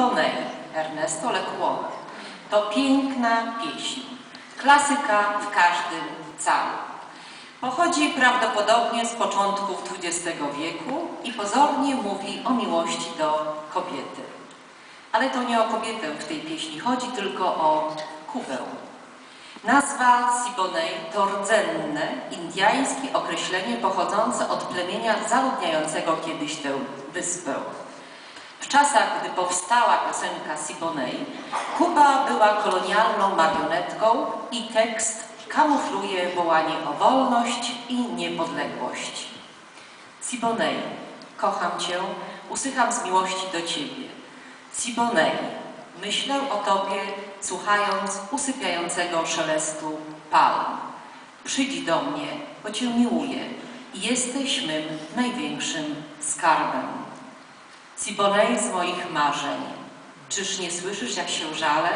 Siboney, Ernesto Lecuona. To piękna pieśń, klasyka w każdym calu. Pochodzi prawdopodobnie z początków XX wieku i pozornie mówi o miłości do kobiety. Ale to nie o kobietę w tej pieśni chodzi, tylko o Kubę. Nazwa Siboney to rdzenne, indyjskie określenie pochodzące od plemienia zaludniającego kiedyś tę wyspę. Czasach, gdy powstała piosenka Siboney, Kuba była kolonialną marionetką i tekst kamufluje wołanie o wolność i niepodległość. Siboney, kocham Cię, usycham z miłości do Ciebie. Siboney, myślę o Tobie, słuchając usypiającego szelestu palm. Przyjdź do mnie, bo Cię miłuję jesteś mym największym skarbem. Siboney z moich marzeń, czyż nie słyszysz, jak się żalę?